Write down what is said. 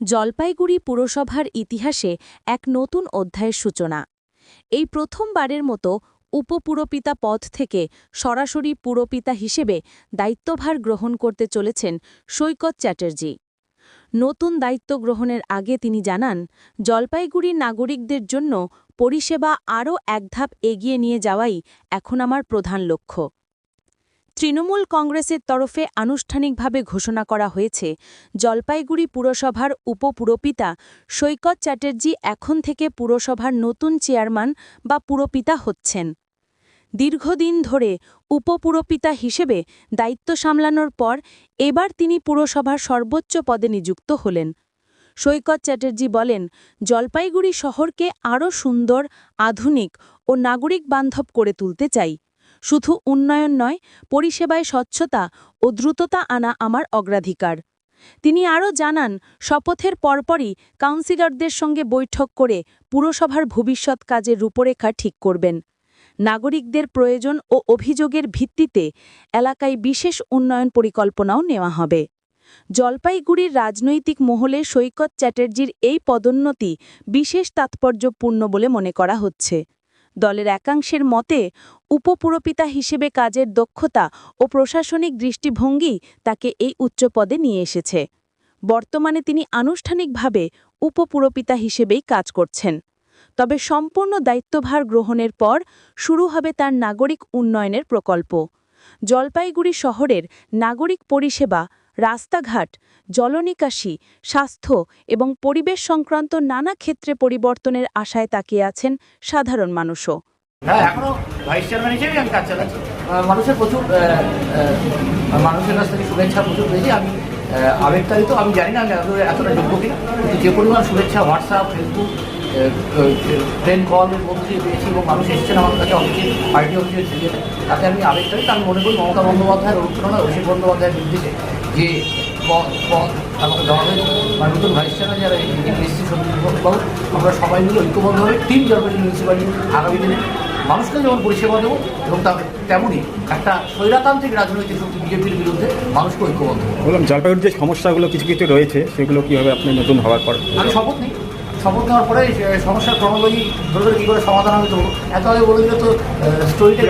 জলপাইগুড়ি পুরসভার ইতিহাসে এক নতুন অধ্যায়ের সূচনা। এই প্রথমবারের মতো উপপুরপিতা পদ থেকে সরাসরি পুরপিতা হিসেবে দায়িত্বভার গ্রহণ করতে চলেছেন সৈকত চ্যাটার্জি। নতুন দায়িত্ব গ্রহণের আগে তিনি জানান, জলপাইগুড়ির নাগরিকদের জন্য পরিষেবা আরও এক ধাপ এগিয়ে নিয়ে যাওয়াই এখন আমার প্রধান লক্ষ্য। তৃণমূল কংগ্রেসের তরফে আনুষ্ঠানিকভাবে ঘোষণা করা হয়েছে, জলপাইগুড়ি পুরসভার উপপুরপিতা সৈকত চ্যাটার্জি এখন থেকে পুরসভার নতুন চেয়ারম্যান বা পুরপিতা হচ্ছেন। দীর্ঘদিন ধরে উপপুরপিতা হিসেবে দায়িত্ব সামলানোর পর এবার তিনি পুরসভার সর্বোচ্চ পদে নিযুক্ত হলেন। সৈকত চ্যাটার্জি বলেন, জলপাইগুড়ি শহরকে আরও সুন্দর, আধুনিক ও নাগরিক বান্ধব করে তুলতে চাই। শুধু উন্নয়ন নয়, পরিষেবায় স্বচ্ছতা ও দ্রুততা আনা আমার অগ্রাধিকার। তিনি আরও জানান, শপথের পরপরই কাউন্সিলরদের সঙ্গে বৈঠক করে পুরসভার ভবিষ্যৎ কাজের রূপরেখা ঠিক করবেন। নাগরিকদের প্রয়োজন ও অভিযোগের ভিত্তিতে এলাকায় বিশেষ উন্নয়ন পরিকল্পনাও নেওয়া হবে। জলপাইগুড়ির রাজনৈতিক মহলে সৈকত চ্যাটার্জির এই পদোন্নতি বিশেষ তাৎপর্যপূর্ণ বলে মনে করা হচ্ছে। দলের একাংশের মতে উপপুরপিতা হিসেবে কাজের দক্ষতা ও প্রশাসনিক দৃষ্টিভঙ্গি তাকে এই উচ্চ পদে নিয়ে এসেছে। বর্তমানে তিনি আনুষ্ঠানিকভাবে উপপুরপিতা হিসেবেই কাজ করছেন। তবে সম্পূর্ণ দায়িত্বভার গ্রহণের পর শুরু হবে তার নাগরিক উন্নয়নের প্রকল্প। জলপাইগুড়ি শহরের নাগরিক পরিষেবা, রাস্তাঘাট, জলনিকাশি, স্বাস্থ্য এবং পরিবেশ সংক্রান্ত নানা ক্ষেত্রে পরিবর্তনের আশায় তাকিয়ে আছেন সাধারণ মানুষও। হ্যাঁ এখনও ভাইস চেয়ারম্যান হিসেবেই আমি কাজ চালাচ্ছি। মানুষের প্রচুর মানুষের থেকে শুভেচ্ছা প্রচুর পেয়েছি। আমি আবেগতাড়িত, আমি জানি না আমি এত- এতটা যোগ্য কিনা, কিন্তু যে পরিমাণ শুভেচ্ছা হোয়াটসঅ্যাপ ফেসবুক ট্রেন কল মধ্যে পেয়েছি এবং মানুষ এসেছেন আমার কাছে অফিসে পার্টি অফিসে ছেড়ে তাতে আমি আবেগতাড়িত। আমি মনে করি মমতা বন্দ্যোপাধ্যায়ের অনুপ্রেরণা, অভিষেক বন্দ্যোপাধ্যায়ের নির্দেশে যে আমাকে দেওয়া হয়েছে মানে নতুন ভাইস চেয়ারম্যান যারা এসেছি সত্যি আমরা সবাই মিলে ঐক্যবদ্ধভাবে টিম জলপাইগুড়ি মিউনিসিপ্যালিটি আগামী দিনে মানুষকে যেমন পরিষেবা দেবো এবং তার তেমনই একটা স্বৈরাতান্ত্রিক রাজনৈতিক শক্তি বিজেপির বিরুদ্ধে মানুষকে ঐক্যবদ্ধ বললাম জলপাইগুড়ির যে সমস্যাগুলো কিছু কিছু রয়েছে সেগুলো কীভাবে আপনি নতুন হওয়ার পর? আমি শপথ নিই। শপথ নেওয়ার পরে সমস্যার ক্রমোলজি ধরে ধরে কী করে সমাধান হবে তো এত আগে বলে দিলে তো স্টোরিটা